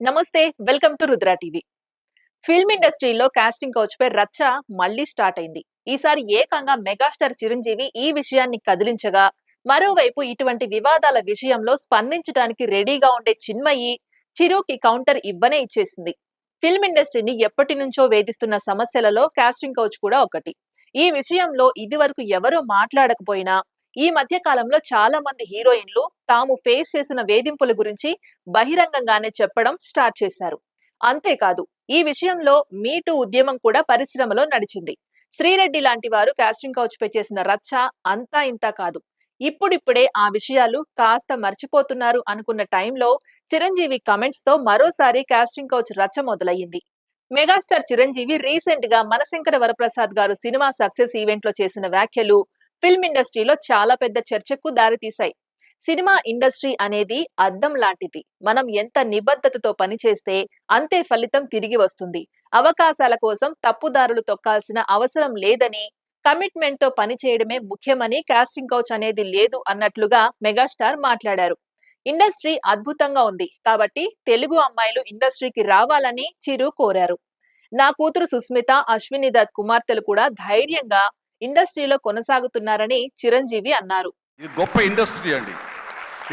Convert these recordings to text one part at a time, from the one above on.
నమస్తే welcome to Rudra TV. Film ఇండస్ట్రీలో casting couch పై రచ్చ మళ్ళీ స్టార్ట్ అయింది. ఈసారి ఏకంగా మెగాస్టార్ చిరంజీవి ఈ విషయాన్ని కదిలించగా మరోవైపు ఇటువంటి వివాదాల విషయంలో స్పందించడానికి రెడీగా ఉండే చిన్మయి చిరుకి కౌంటర్ ఇవ్వనే ఇచ్చేసింది. ఫిల్మ్ ఇండస్ట్రీని ఎప్పటి నుంచో వేధిస్తున్న సమస్యలలో కాస్టింగ్ కౌచ్ కూడా ఒకటి. ఈ విషయంలో ఇదివరకు ఎవరూ మాట్లాడకపోయినా ఈ మధ్య కాలంలో చాలా మంది హీరోయిన్లు తాము ఫేస్ చేసిన వేధింపుల గురించి బహిరంగంగానే చెప్పడం స్టార్ట్ చేశారు. అంతేకాదు ఈ విషయంలో మీటు ఉద్యమం కూడా పరిశ్రమలో నడిచింది. శ్రీరెడ్డి లాంటి వారు కాస్టింగ్ కౌచ్ పై చేసిన రచ్చ అంతా ఇంతా కాదు. ఇప్పుడిప్పుడే ఆ విషయాలు కాస్త మర్చిపోతున్నారు అనుకున్న టైంలో చిరంజీవి కమెంట్స్తో మరోసారి కాస్టింగ్ కౌచ్ రచ్చ మొదలయ్యింది. మెగాస్టార్ చిరంజీవి రీసెంట్గా మనశంకర వరప్రసాద్ గారు సినిమా సక్సెస్ ఈవెంట్లో చేసిన వ్యాఖ్యలు ఫిల్మ్ ఇండస్ట్రీలో చాలా పెద్ద చర్చకు దారితీశాయి. సినిమా ఇండస్ట్రీ అనేది అద్దం లాంటిది. మనం ఎంత నిబద్ధతతో పనిచేస్తే అంతే ఫలితం తిరిగి వస్తుంది. అవకాశాల కోసం తప్పుదారులు తొక్కాల్సిన అవసరం లేదని కమిట్మెంట్తో పనిచేయడమే ముఖ్యమని కాస్టింగ్ కౌచ్ అనేది లేదు అన్నట్లుగా మెగాస్టార్ మాట్లాడారు. ఇండస్ట్రీ అద్భుతంగా ఉంది కాబట్టి తెలుగు అమ్మాయిలు ఇండస్ట్రీకి రావాలని చిరు కోరారు. నా కూతురు సుస్మిత అశ్విని దత్ కుమార్తెలు కూడా ధైర్యంగా ఇండస్ట్రీలో కొనసాగుతున్నారని చిరంజీవి అన్నారు. ఇది గొప్ప ఇండస్ట్రీ అండి.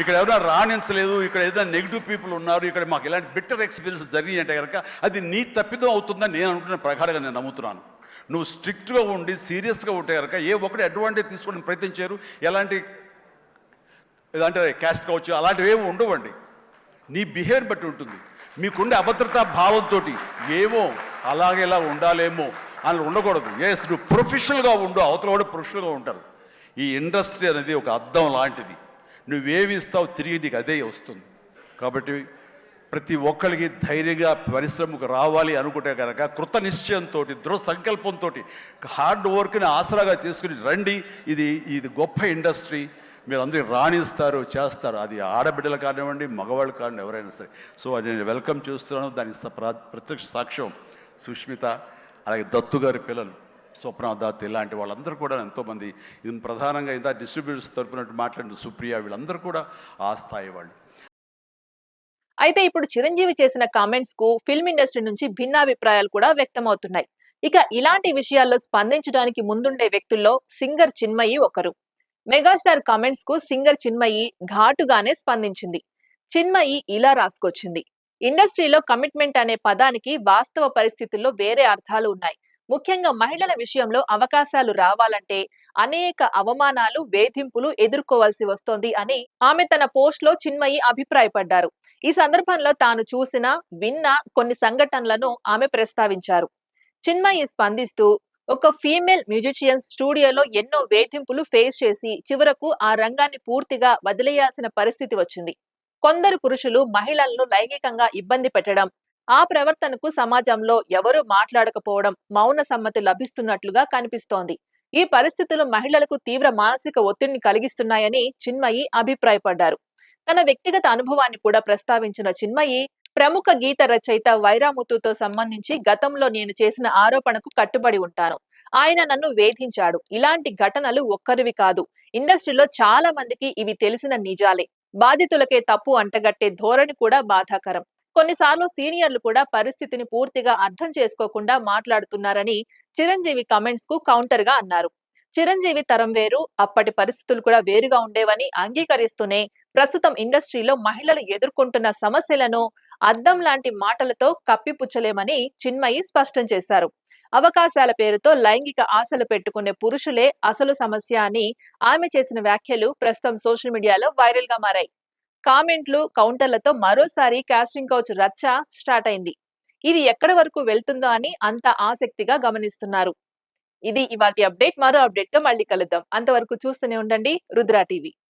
ఇక్కడ ఎవరు రాణించలేదు ఇక్కడ ఏదైనా నెగిటివ్ పీపుల్ ఉన్నారు ఇక్కడ మాకు ఇలాంటి బెటర్ ఎక్స్పీరియన్స్ జరిగి అంటే కనుక అది నీ తప్పిదం అవుతుందని నేను అనుకుంటున్న ప్రకారంగా నేను నమ్ముతున్నాను. నువ్వు స్ట్రిక్ట్గా ఉండి సీరియస్గా ఉంటే కనుక ఏ ఒక్కటి అడ్వాంటేజ్ తీసుకోవడానికి ప్రయత్నించారు ఎలాంటి అంటే క్యాస్ట్ కావచ్చు అలాంటివి ఏమి ఉండవండి. నీ బిహేవియర్ బట్టి ఉంటుంది. మీకుండే అభద్రతా భావంతో ఏమో అలాగేలా ఉండాలేమో అందులో ఉండకూడదు. ఎస్ నువ్వు ప్రొఫెషనల్గా ఉండు అవతల కూడా ప్రొఫెషనల్గా ఉంటారు. ఈ ఇండస్ట్రీ అనేది ఒక అద్దం లాంటిది. నువ్వేమి ఇస్తావు తిరిగి నీకు అదే వస్తుంది. కాబట్టి ప్రతి ఒక్కరికి ధైర్యంగా పరిశ్రమకు రావాలి అనుకుంటే కనుక కృత నిశ్చయంతో దృఢ సంకల్పంతో హార్డ్ వర్క్ని ఆసరాగా తీసుకుని రండి. ఇది ఇది గొప్ప ఇండస్ట్రీ మీరు అందరికీ రాణిస్తారు చేస్తారు. అది ఆడబిడ్డలు కానివ్వండి మగవాళ్ళు కానివ్వండి ఎవరైనా సరే. సో అది నేను వెల్కమ్ చేస్తున్నాను. దానికి స- ప్ర- ప్రత్యక్ష సాక్ష్యం సుష్మిత. అలాగే దత్తు గారి పిల్లలు స్వప్న దత్ ఇలాంటి వాళ్ళందరూ కూడా ఎంతోమంది ఇది ప్రధానంగా ఇంత డిస్ట్రిబ్యూటర్స్ తరపున మాట్లాడిన సుప్రియ వీళ్ళందరూ కూడా ఆ స్థాయి వాళ్ళు. అయితే ఇప్పుడు చిరంజీవి చేసిన కామెంట్స్కు ఫిల్మ్ ఇండస్ట్రీ నుంచి భిన్నాభిప్రాయాలు కూడా వ్యక్తమవుతున్నాయి. ఇక ఇలాంటి విషయాల్లో స్పందించడానికి ముందుండే వ్యక్తుల్లో సింగర్ చిన్మయి ఒకరు. మెగాస్టార్ కామెంట్స్కు సింగర్ చిన్మయి ఘాటుగానే స్పందించింది. చిన్మయి ఇలా రాసుకొచ్చింది. ఇండస్ట్రీలో కమిట్మెంట్ అనే పదానికి వాస్తవ పరిస్థితుల్లో వేరే అర్థాలు ఉన్నాయి. ముఖ్యంగా మహిళల విషయంలో అవకాశాలు రావాలంటే అనేక అవమానాలు వేధింపులు ఎదుర్కోవాల్సి వస్తోంది అని ఆమె తన పోస్ట్లో చిన్మయి అభిప్రాయపడ్డారు. ఈ సందర్భంలో తాను చూసిన విన్న కొన్ని సంఘటనలను ఆమె ప్రస్తావించారు. చిన్మయి స్పందిస్తూ ఒక ఫీమేల్ మ్యూజిషియన్ స్టూడియోలో ఎన్నో వేధింపులు ఫేస్ చేసి చివరకు ఆ రంగాన్ని పూర్తిగా వదిలేయాల్సిన పరిస్థితి వచ్చింది. కొందరు పురుషులు మహిళలను లైంగికంగా ఇబ్బంది పెట్టడం ఆ ప్రవర్తనకు సమాజంలో ఎవరూ మాట్లాడకపోవడం మౌన సమ్మతి లభిస్తున్నట్లుగా కనిపిస్తోంది. ఈ పరిస్థితులు మహిళలకు తీవ్ర మానసిక ఒత్తిడిని కలిగిస్తున్నాయని చిన్మయి అభిప్రాయపడ్డారు. తన వ్యక్తిగత అనుభవాన్ని కూడా ప్రస్తావించిన చిన్మయి ప్రముఖ గీత రచయిత వైరాముతుతో సంబంధించి గతంలో నేను చేసిన ఆరోపణకు కట్టుబడి ఉంటాను. ఆయన నన్ను వేధించాడు. ఇలాంటి ఘటనలు ఒక్కరివి కాదు. ఇండస్ట్రీలో చాలా మందికి ఇవి తెలిసిన నిజాలే. బాధితులకే తప్పు అంటగట్టే ధోరణి కూడా బాధాకరం. కొన్నిసార్లు సీనియర్లు కూడా పరిస్థితిని పూర్తిగా అర్థం చేసుకోకుండా మాట్లాడుతున్నారని చిరంజీవి కమెంట్స్కు కౌంటర్గా అన్నారు. చిరంజీవి తరం వేరు అప్పటి పరిస్థితులు కూడా వేరుగా ఉండేవని అంగీకరిస్తూనే ప్రస్తుతం ఇండస్ట్రీలో మహిళలు ఎదుర్కొంటున్న సమస్యలను అద్దం లాంటి మాటలతో కప్పిపుచ్చలేమని చిన్మయి స్పష్టం చేశారు. అవకాశాల పేరుతో లైంగిక ఆశలు పెట్టుకునే పురుషులే అసలు సమస్య అని ఆమె చేసిన వ్యాఖ్యలు ప్రస్తుతం సోషల్ మీడియాలో వైరల్గా మారాయి. కామెంట్లు కౌంటర్లతో మరోసారి కాస్టింగ్ కౌచ్ రచ్చ స్టార్ట్ అయింది. ఇది ఎక్కడి వరకు వెళ్తుందో అని అంత ఆసక్తిగా గమనిస్తున్నారు. ఇది ఇవాటి అప్డేట్ మరో అప్డేట్తో మళ్ళీ కలుద్దాం. అంతవరకు చూస్తూనే ఉండండి రుద్రా టీవీ.